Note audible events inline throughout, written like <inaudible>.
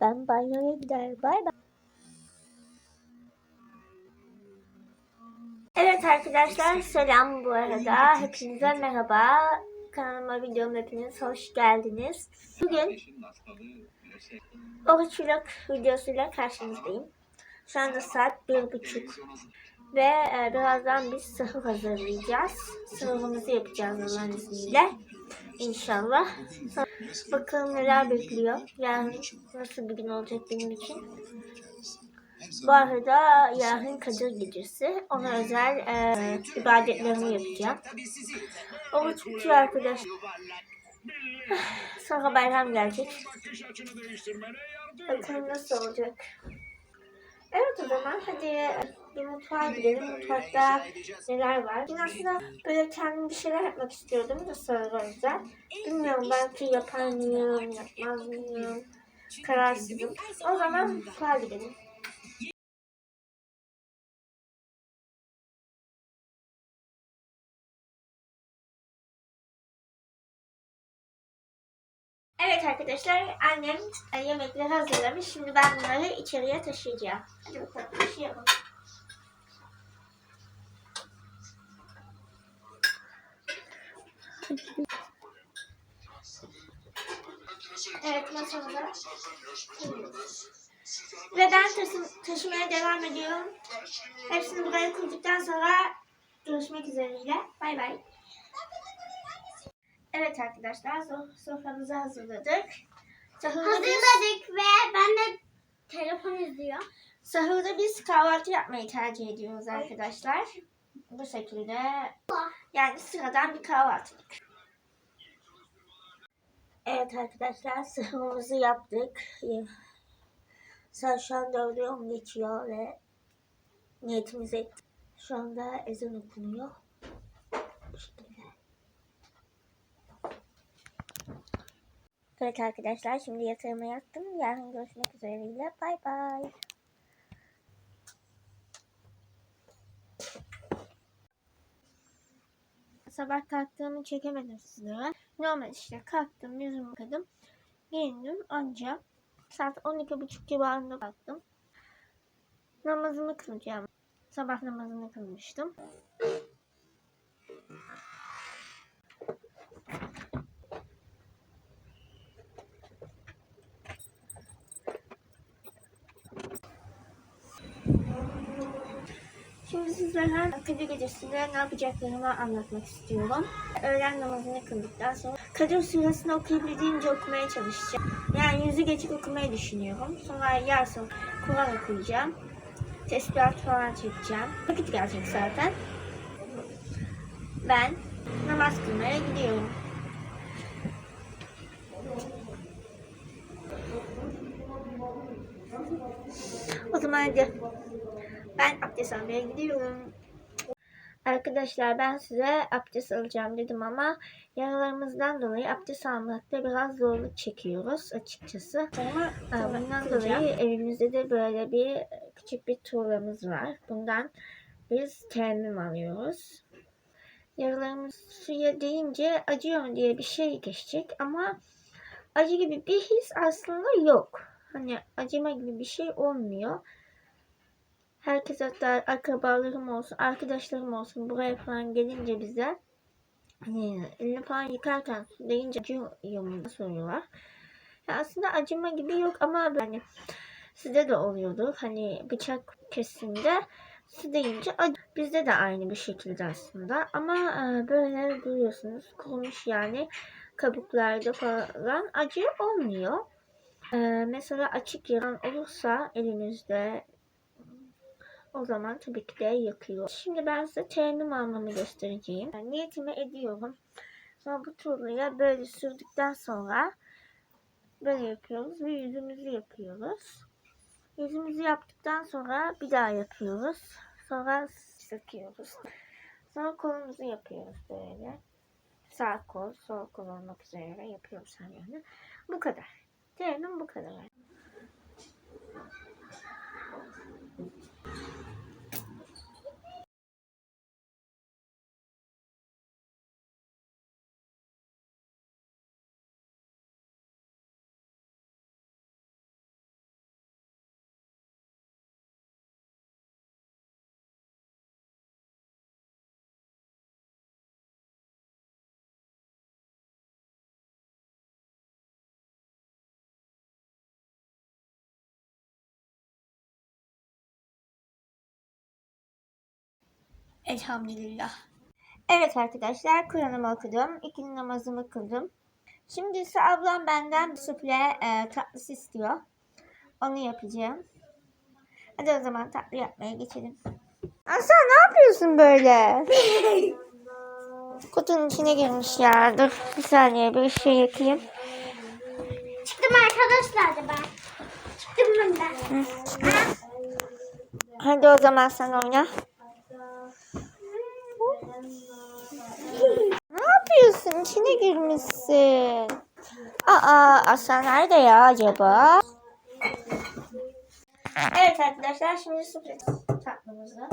Ben banyoya gider. Bay bay. Evet arkadaşlar selam bu arada. Hepinize merhaba. Kanalıma videoma hepiniz hoş geldiniz. Bugün Oruç Vlog videosuyla karşınızdayım. Şu anda saat bir buçuk. Ve e, birazdan biz sahur hazırlayacağız. Sahurumuzu yapacağız Allah'ın izniyle. İnşallah. Bakalım neler bekliyor. Yani nasıl bir gün olacak benim için. Bu arada yarın Kadir Gecesi. Ona özel e, ibadetlerimi yapacağım. Oruç bitiyor arkadaş. Sonra bayram gelecek. Bakalım nasıl olacak. Evet o zaman hadi bir mutfağa gidelim. Mutfakta neler var? Ben aslında böyle kendim bir şeyler yapmak istiyordum da sonra o yüzden. Bilmiyorum belki yapar mıyım, yapmaz mıyım? Kararsızım. O zaman mutfağa gidelim. Evet arkadaşlar annem e, yemekleri hazırlamış. Şimdi ben bunları içeriye taşıyacağım. Hadi bakalım taşıyalım. Evet masamda. Ve ben taşı- taşımaya devam ediyorum. Hepsini buraya koyduktan sonra görüşmek üzereyle. Bay bay. Evet arkadaşlar so- soframızı hazırladık. Sahurda biz, Hazırladık ve ben de telefon izliyor. sahurda biz kahvaltı yapmayı tercih ediyoruz arkadaşlar. Bu şekilde yani sıradan bir kahvaltılık. Evet arkadaşlar sahurumuzu yaptık. Saat şu an dördü on geçiyor ve niyetimizi ettik. Şu anda ezan okunuyor. Evet arkadaşlar şimdi yatağıma yattım. Yarın görüşmek üzereyle. Bay bay. Sabah kalktığımı çekemedim sizlere. Normal işte kalktım, yüzümü yıkadım. Giyindim anca saat 12.30 civarında kalktım. Namazımı kılacağım. Sabah namazını kılmıştım. Şimdi sizlere Kadir Gecesi'nde ne yapacaklarımı anlatmak istiyorum. Öğlen namazını kıldıktan sonra Kadir Suresini okuyabildiğince okumaya çalışacağım. Yani yüzü geçik okumayı düşünüyorum. Sonra yarın Kur'an okuyacağım. Tesbihat falan çekeceğim. Vakit gelecek zaten. Ben namaz kılmaya gidiyorum. O zaman hadi. Ben abdest almaya gidiyorum. Arkadaşlar ben size abdest alacağım dedim ama yaralarımızdan dolayı abdest almakta biraz zorluk çekiyoruz açıkçası. Ama e, bundan dolayı evimizde de böyle bir küçük bir tuğlamız var. Bundan biz temmim alıyoruz. Yaralarımız suya değince acıyor mu diye bir şey geçecek ama acı gibi bir his aslında yok. Hani acıma gibi bir şey olmuyor. Herkes hatta akrabalarım olsun, arkadaşlarım olsun buraya falan gelince bize hani elini falan yıkarken deyince acıyor mu soruyorlar. Ya aslında acıma gibi yok ama hani sizde de oluyordu. Hani bıçak kesimde su deyince acı. Bizde de aynı bir şekilde aslında. Ama e, böyle görüyorsunuz kurumuş yani kabuklarda falan acı olmuyor. E, mesela açık yaran olursa elinizde o zaman tabii ki de yakıyor. Şimdi ben size teyemmüm almamı göstereceğim. Yani niyetimi ediyorum. Sonra bu turluya böyle sürdükten sonra böyle yapıyoruz ve yüzümüzü yapıyoruz. Yüzümüzü yaptıktan sonra bir daha yapıyoruz. Sonra sıkıyoruz. Sonra kolumuzu yapıyoruz böyle. Sağ kol, sol kol olmak üzere yapıyoruz her yönü. Bu kadar. Teyemmüm bu kadar. Elhamdülillah. Evet arkadaşlar Kur'an'ımı okudum. İkindi namazımı kıldım. Şimdi ise ablam benden sufle e, tatlısı istiyor. Onu yapacağım. Hadi o zaman tatlı yapmaya geçelim. Aslan ne yapıyorsun böyle? <laughs> Kutunun içine girmiş ya. Dur bir saniye bir şey yakayım. Çıktım arkadaşlar da ben. Çıktım ben. Hadi o zaman sen oyna. Ne yapıyorsun? İçine girmişsin. Aa, Aslan nerede ya acaba? Evet arkadaşlar şimdi sürpriz tatlımızı.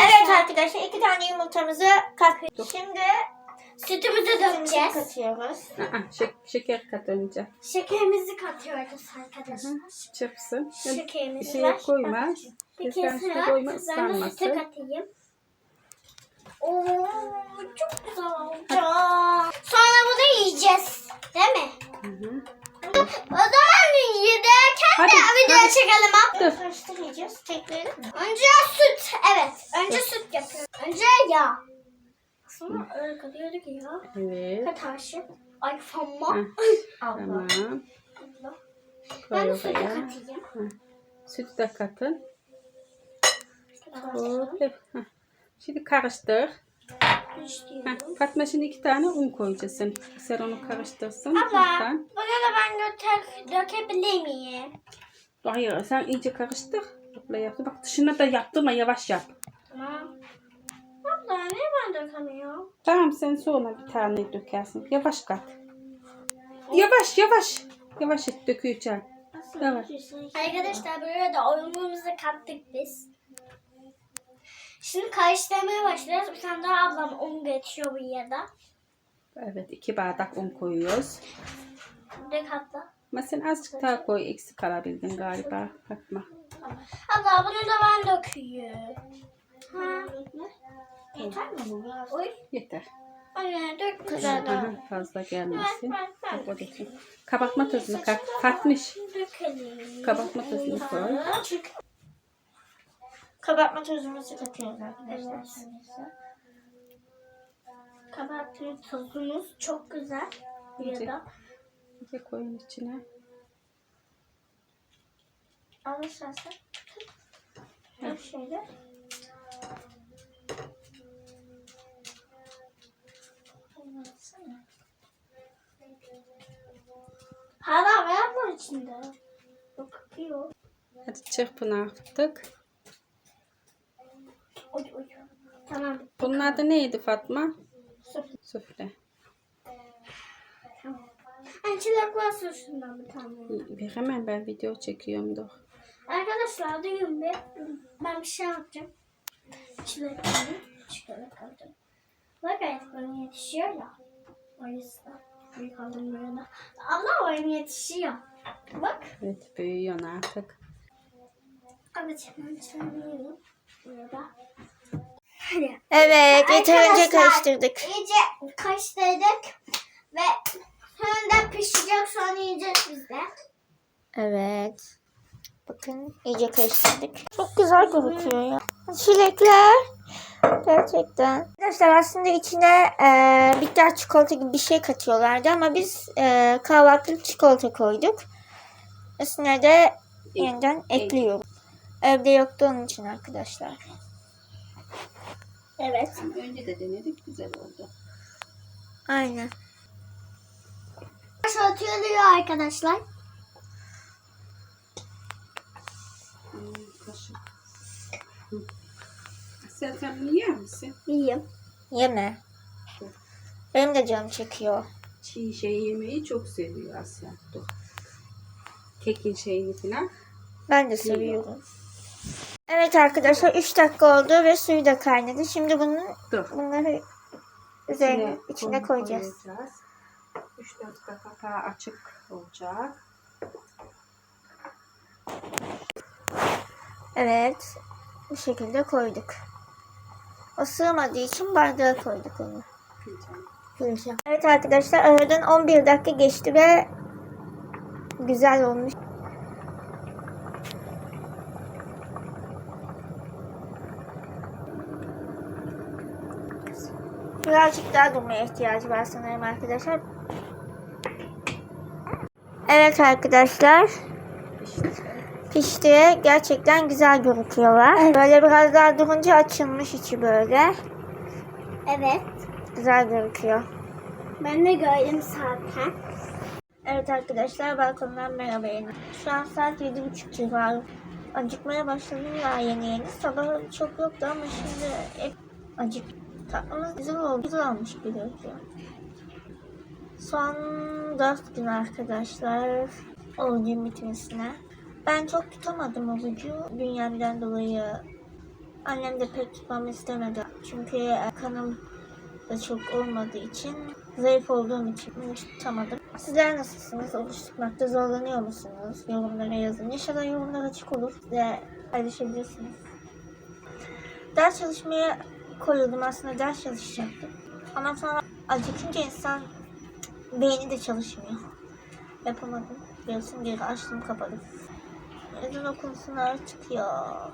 Evet arkadaşlar iki tane yumurtamızı kattık. Şimdi sütümüzü dökeceğiz. katıyoruz. Aa, şek- şeker kat önce. Şekerimizi katıyoruz arkadaşlar. Çırpsın. Şekerimizi Şeye ver. koyma. Bir Lütfen kez sütü sıra. koyma Ben de sütü ıslanmasın. katayım. Oo, çok güzel olacak. Sonra bunu yiyeceğiz. Değil mi? Hı hı. O zaman yederken Hadi, de video hadi. çekelim ha. Dur. Karıştıracağız. Mi? Önce süt. Evet. Önce süt yapıyoruz. Önce yağ. Aslında öyle katıyorduk ya. Evet. Katarşı. Ay famma. <laughs> Allah. Tamam. Ben de sütü katayım. Sütü de katın. Hop. Şimdi karıştır. Heh, Fatma şimdi iki tane un koyacaksın. Sen onu karıştırsın. Abla, lütfen. bunu da ben döke, dökebilir miyim? Hayır sen iyice karıştır. Abla yaptı. Bak dışına da yaptırma yavaş yap. Niye ben dökemiyorum? Tamam sen sonra bir tane dökersin. Yavaş kat. Yavaş yavaş. Yavaş et dökeceğim. Evet. Arkadaşlar böyle de oyunumuzu kattık biz. Şimdi karıştırmaya başlıyoruz. Bir tane daha ablam un geçiyor bu yada. Evet iki bardak un koyuyoruz. Dök abla. Ama sen azıcık daha koy eksik kalabildin galiba Fatma. Abla bunu da ben döküyorum. Ha. Yeter mi bu? Oy. Yeter. Anne dök. kadar da. Aha, fazla gelmesin. Bak, o dökün. Kabartma tozunu kat. Katmış. Dökelim. Kabartma tozunu koy. Kabartma tozumuzu katıyoruz arkadaşlar. Kabartma tozumuz çok güzel. Yada. İyice koyun içine. Al istersen. Yap şöyle. Hala var mı içinde? Yok yok. Hadi çırpın artık. Oy oy. Tamam. Bunun adı neydi Fatma? Süper. Sufle. Ay çilek varsa şundan bir tane. Bir hemen ben video çekiyorum dur. Arkadaşlar duyun bir. Ben bir şey yapacağım. Çilek aldım. Çilek aldım. Bak ayaklarım yetişiyor ya. O yüzden. Büyük aldım böyle. Allah oyun yetişiyor. Bak. Evet büyüyorsun artık. Evet hemen çileğim. Burada. Hadi. Evet yeterince Arkadaşlar, karıştırdık. İyice karıştırdık. Ve sonra pişecek sonra yiyeceğiz biz de. Evet. Bakın iyice karıştırdık. Çok güzel gözüküyor ya. Çilekler. Gerçekten. Arkadaşlar aslında içine e, bitter çikolata gibi bir şey katıyorlardı ama biz e, kahvaltılık çikolata koyduk. Üstüne de yeniden ekliyorum. Evde yoktu onun için arkadaşlar. Evet. Önce de denedik güzel oldu. Aynen. Atılıyor arkadaşlar. Hmm, kaşık. Sen, bunu yer misin? Yiyeyim. Yeme. Benim de canım çekiyor. Çiğ şey yemeyi çok seviyor Asya. Dur. Kekin şeyini falan. Ben de seviyorum. Evet arkadaşlar 3 dakika oldu ve suyu da kaynadı. Şimdi bunun Dur. bunları üzerine içine koy- koyacağız. koyacağız. 3 dakika kapağı açık olacak. Evet. Bu şekilde koyduk. O sığmadığı için bardağa koyduk onu. Fincan. Evet arkadaşlar aradan 11 dakika geçti ve güzel olmuş. Birazcık daha durmaya ihtiyacı var sanırım arkadaşlar. Evet arkadaşlar. Pişti. Gerçekten güzel gözüküyorlar. Böyle biraz daha durunca açılmış içi böyle. Evet. Güzel gözüküyor. Ben de gördüm zaten. Evet arkadaşlar balkondan merhaba yine. Şu an saat yedi buçuk civarı. Acıkmaya başladım ya yeni yeni. Sabah çok yoktu ama şimdi hep acık. Tatlımız güzel oldu. Güzel olmuş gözüküyor. Son dört gün arkadaşlar. Orucun bitmesine. Ben çok tutamadım orucu. Dünyamdan dolayı annem de pek tutmamı istemedi. Çünkü e, kanım da çok olmadığı için zayıf olduğum için hiç tutamadım. Sizler nasılsınız? Oruç tutmakta zorlanıyor musunuz? Yorumlara yazın. İnşallah yorumlar açık olur. Size paylaşabilirsiniz. Ders çalışmaya koyuldum. Aslında ders çalışacaktım. Ama sonra acıkınca insan beyni de çalışmıyor. Yapamadım. Biliyorsun geri açtım kapadım. Neden okunsun artık ya?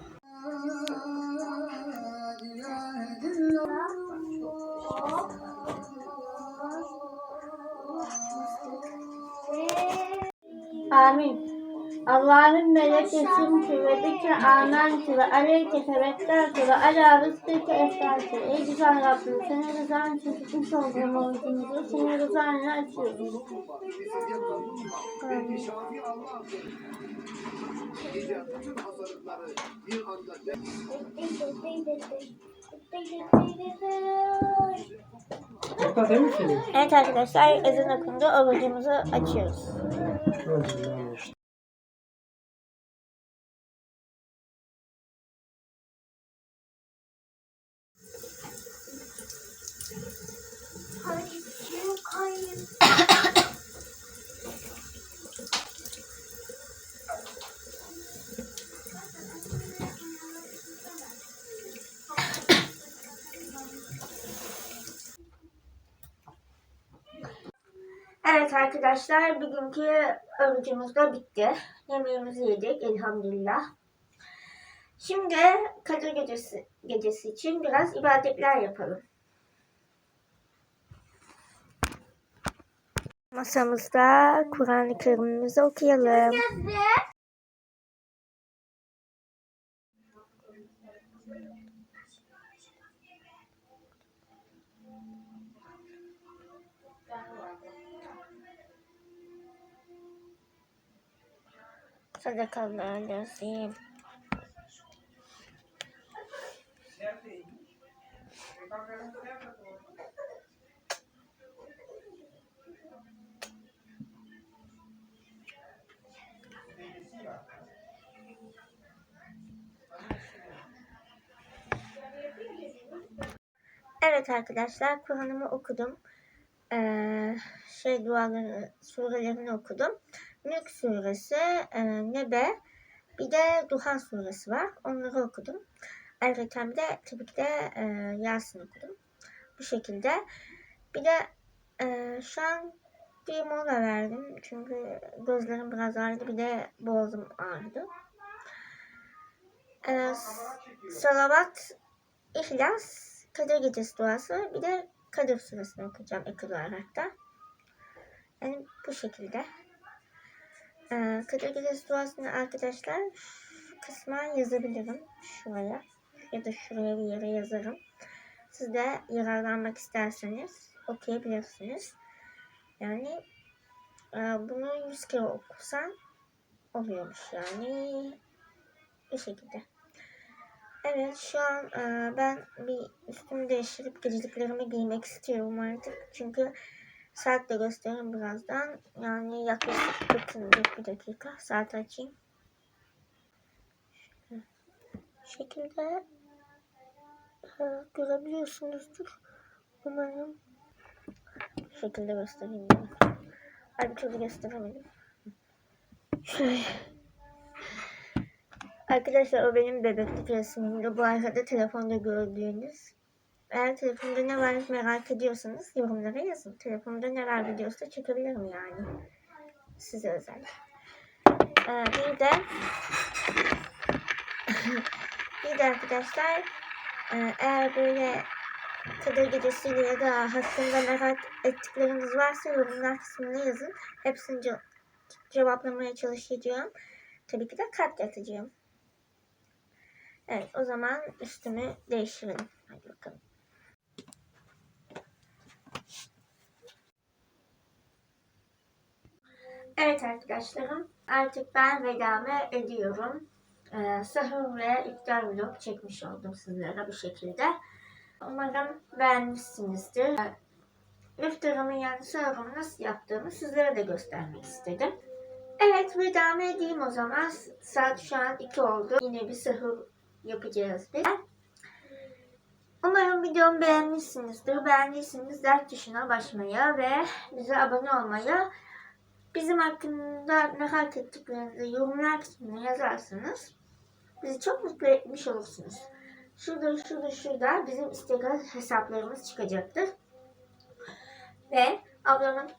Amin. Allah'ın melekesi ve bike amenki ve aleyke tevekkültü ve ala rızkike eftaltü. Ey güzel Rabbim senin rızan için tutmuş olduğum orucumuzu senin rızanla açıyoruz. Hatta değil mi senin? Evet arkadaşlar ezan okundu. Orucumuzu açıyoruz. Evet arkadaşlar bugünkü orucumuz da bitti. Yemeğimizi yedik elhamdülillah. Şimdi Kadir Gecesi, gecesi için biraz ibadetler yapalım. Masamızda Kur'an-ı Kerim'imizi okuyalım. Sadakallahu azim. Evet arkadaşlar Kur'an'ımı okudum. Ee, şey dualarını, surelerini okudum. Mülk suresi, e, Nebe, bir de Duha suresi var. Onları okudum. Ayrıca bir de tabii ki de e, Yasin okudum. Bu şekilde. Bir de e, şu an bir mola verdim. Çünkü gözlerim biraz ağrıdı. Bir de boğazım ağrıdı. E, salavat, İhlas, Kadir Gecesi duası. Bir de Kadir suresini okuyacağım ek olarak da. Yani bu şekilde. Ee, Kadir Gecesi duasını arkadaşlar şu kısma yazabilirim. Şuraya. Ya da şuraya bir yere yazarım. Siz de yararlanmak isterseniz okuyabilirsiniz. Yani e, bunu 100 kere okusan oluyormuş yani. Bu şekilde. Evet şu an e, ben bir üstümü değiştirip geceliklerimi giymek istiyorum artık. Çünkü saat de göstereyim birazdan. Yani yaklaşık bakın bir, bir dakika saat açayım. Şöyle. Şekilde görebiliyorsunuzdur. Umarım bu şekilde göstereyim. Ay bir türlü gösteremedim. Arkadaşlar o benim bebeklik resmimde. Bu arkada telefonda gördüğünüz. Eğer telefonda ne var merak ediyorsanız yorumlara yazın. Telefonda ne var videosu da çekebilirim yani. Size özel. Ee, bir de <laughs> bir de arkadaşlar e, eğer böyle Kadir Gecesi'yle ya da hakkında merak ettikleriniz varsa yorumlar kısmına yazın. Hepsini ce- cevaplamaya çalışacağım. Tabii ki de kalp atacağım. Evet o zaman üstümü değiştirelim. Hadi bakalım. Evet arkadaşlarım artık ben vedamı ediyorum. Ee, sahur ve iftar vlog çekmiş oldum sizlere bu şekilde. Umarım beğenmişsinizdir. İftarımı yani sahurumu nasıl yaptığımı sizlere de göstermek istedim. Evet vedamı edeyim o zaman. Saat şu an 2 oldu. Yine bir sahur yapacağız biz. Umarım videomu beğenmişsinizdir. Beğendiyseniz like tuşuna basmayı ve bize abone olmayı bizim hakkında merak ettiklerinizi yorumlar kısmına yazarsanız bizi çok mutlu etmiş olursunuz. Şurada şurada şurada bizim Instagram hesaplarımız çıkacaktır. Ve ablamın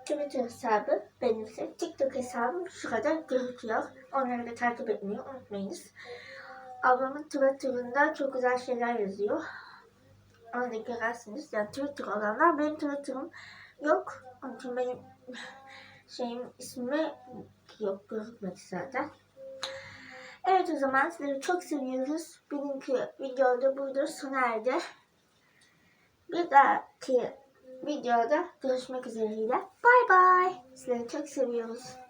Twitter hesabı benimse TikTok hesabım şurada gözüküyor. Onları da takip etmeyi unutmayınız. Ablamın Twitter'ında çok güzel şeyler yazıyor. Onu da görersiniz. Yani Twitter olanlar benim Twitter'ım yok. Onun için benim <laughs> şeyim ismi yok gözükmedi zaten. Evet o zaman sizleri çok seviyoruz. Bugünkü videoda burada sona erdi. Bir dahaki videoda görüşmek üzereyle. Bay bay. Sizleri çok seviyoruz.